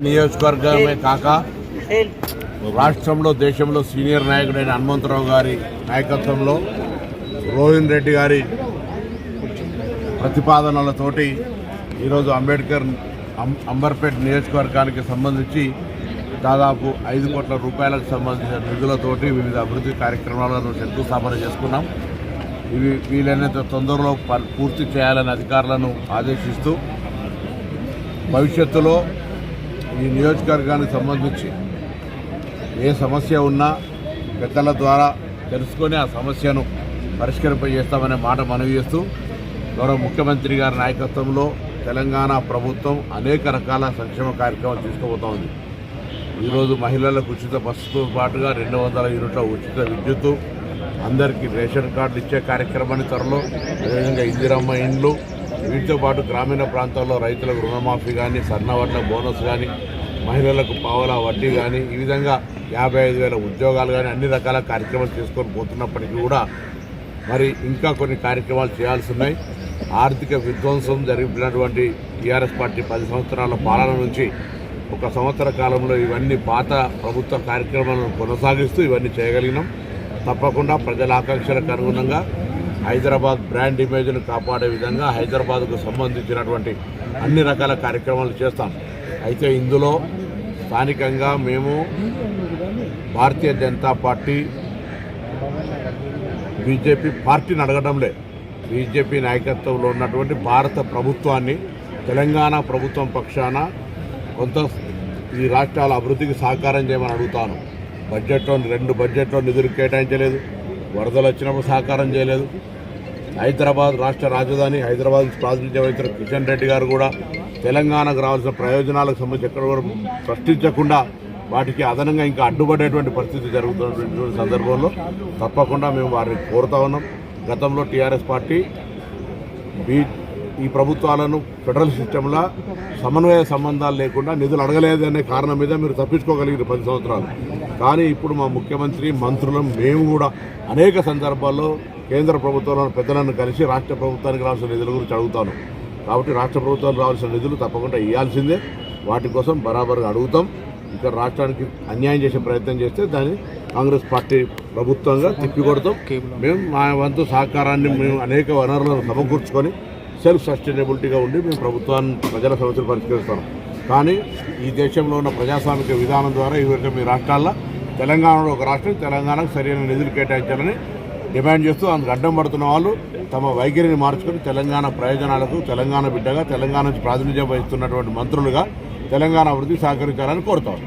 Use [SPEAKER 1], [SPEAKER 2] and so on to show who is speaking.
[SPEAKER 1] నియోజకవర్గమే కాక రాష్ట్రంలో దేశంలో సీనియర్ నాయకుడైన హనుమంతరావు గారి నాయకత్వంలో రోహిన్ రెడ్డి గారి ప్రతిపాదనలతోటి ఈరోజు అంబేద్కర్ అంబర్పేట్ నియోజకవర్గానికి సంబంధించి దాదాపు ఐదు కోట్ల రూపాయలకు సంబంధించిన నిధులతోటి వివిధ అభివృద్ధి కార్యక్రమాలను శంకుస్థాపన చేసుకున్నాం. ఇవి వీలైనంత తొందరలో పూర్తి చేయాలని అధికారులను ఆదేశిస్తూ భవిష్యత్తులో ఈ నియోజకవర్గానికి సంబంధించి ఏ సమస్య ఉన్నా పెద్దల ద్వారా తెలుసుకొని ఆ సమస్యను పరిష్కరింపజేస్తామనే మాట మనవి చేస్తూ గౌరవ ముఖ్యమంత్రి గారి నాయకత్వంలో తెలంగాణ ప్రభుత్వం అనేక రకాల సంక్షేమ కార్యక్రమాలు తీసుకుపోతోంది ఈరోజు మహిళలకు ఉచిత బస్సుతో పాటుగా రెండు వందల యూనిట్ల ఉచిత విద్యుత్తు అందరికీ రేషన్ కార్డులు ఇచ్చే కార్యక్రమాన్ని త్వరలో అదేవిధంగా ఇందిరమ్మ ఇండ్లు వీటితో పాటు గ్రామీణ ప్రాంతాల్లో రైతులకు రుణమాఫీ కానీ సన్నవర్ణ బోనస్ కానీ మహిళలకు పావలా వడ్డీ కానీ ఈ విధంగా యాభై ఐదు వేల ఉద్యోగాలు కానీ అన్ని రకాల కార్యక్రమాలు చేసుకొని పోతున్నప్పటికీ కూడా మరి ఇంకా కొన్ని కార్యక్రమాలు చేయాల్సి ఉన్నాయి. ఆర్థిక విధ్వంసం జరిగినటువంటి టీఆర్ఎస్ పార్టీ పది సంవత్సరాల పాలన నుంచి ఒక సంవత్సర కాలంలో ఇవన్నీ పాత ప్రభుత్వ కార్యక్రమాలను కొనసాగిస్తూ ఇవన్నీ చేయగలిగినాం. తప్పకుండా ప్రజల ఆకాంక్షలకు అనుగుణంగా హైదరాబాద్ బ్రాండ్ ఇమేజ్ను కాపాడే విధంగా హైదరాబాద్కు సంబంధించినటువంటి అన్ని రకాల కార్యక్రమాలు చేస్తాం. అయితే ఇందులో స్థానికంగా మేము భారతీయ జనతా పార్టీ బీజేపీ పార్టీని అడగడంలే బీజేపీ నాయకత్వంలో ఉన్నటువంటి భారత ప్రభుత్వాన్ని తెలంగాణ ప్రభుత్వం పక్షాన కొంత ఈ రాష్ట్రాల అభివృద్ధికి సహకారం చేయమని అడుగుతాను. బడ్జెట్లో రెండు బడ్జెట్లో నిధులు కేటాయించలేదు. వరదలు వచ్చినప్పుడు సహకారం చేయలేదు. హైదరాబాద్ రాష్ట్ర రాజధాని హైదరాబాద్ ప్రాతినిధ్యం వహించిన కిషన్ రెడ్డి గారు కూడా తెలంగాణకు రావాల్సిన ప్రయోజనాలకు సంబంధించి ఎక్కడ కూడా ప్రశ్నించకుండా వాటికి అదనంగా ఇంకా అడ్డుపడేటువంటి పరిస్థితి జరుగుతున్నటువంటి సందర్భంలో తప్పకుండా మేము వారిని కోరుతా ఉన్నాం. గతంలో టీఆర్ఎస్ పార్టీ బీ ఈ ప్రభుత్వాలను ఫెడరల్ సిస్టంలో సమన్వయ సంబంధాలు లేకుండా నిధులు అడగలేదనే కారణం మీద మీరు తప్పించుకోగలిగిన పది సంవత్సరాలు. కానీ ఇప్పుడు మా ముఖ్యమంత్రి మంత్రులం మేము కూడా అనేక సందర్భాల్లో కేంద్ర ప్రభుత్వంలో పెద్దలను కలిసి రాష్ట్ర ప్రభుత్వానికి రావాల్సిన నిధుల గురించి అడుగుతాను. కాబట్టి రాష్ట్ర ప్రభుత్వానికి రావాల్సిన నిధులు తప్పకుండా ఇవ్వాల్సిందే వాటి కోసం బరాబర్గా అడుగుతాం. ఇక్కడ రాష్ట్రానికి అన్యాయం చేసే ప్రయత్నం చేస్తే దాన్ని కాంగ్రెస్ పార్టీ ప్రభుత్వంగా తిప్పికొడతాం. మేము మా వంతు సహకారాన్ని మేము అనేక వనరులను సమకూర్చుకొని సెల్ఫ్ సస్టైనబిలిటీగా ఉండి మేము ప్రభుత్వాన్ని ప్రజల సమస్యలు పరిష్కరిస్తాం. కానీ ఈ దేశంలో ఉన్న ప్రజాస్వామిక విధానం ద్వారా ఇవరికి మీ రాష్ట్రాల్లో తెలంగాణలో ఒక రాష్ట్రం తెలంగాణకు సరైన నిధులు కేటాయించాలని డిమాండ్ చేస్తూ అందుకు అడ్డం పడుతున్న వాళ్ళు తమ వైఖరిని మార్చుకొని తెలంగాణ ప్రయోజనాలకు తెలంగాణ బిడ్డగా తెలంగాణ నుంచి ప్రాతినిధ్యం వహిస్తున్నటువంటి మంత్రులుగా తెలంగాణ అభివృద్ధి సహకరించాలని కోరుతారు.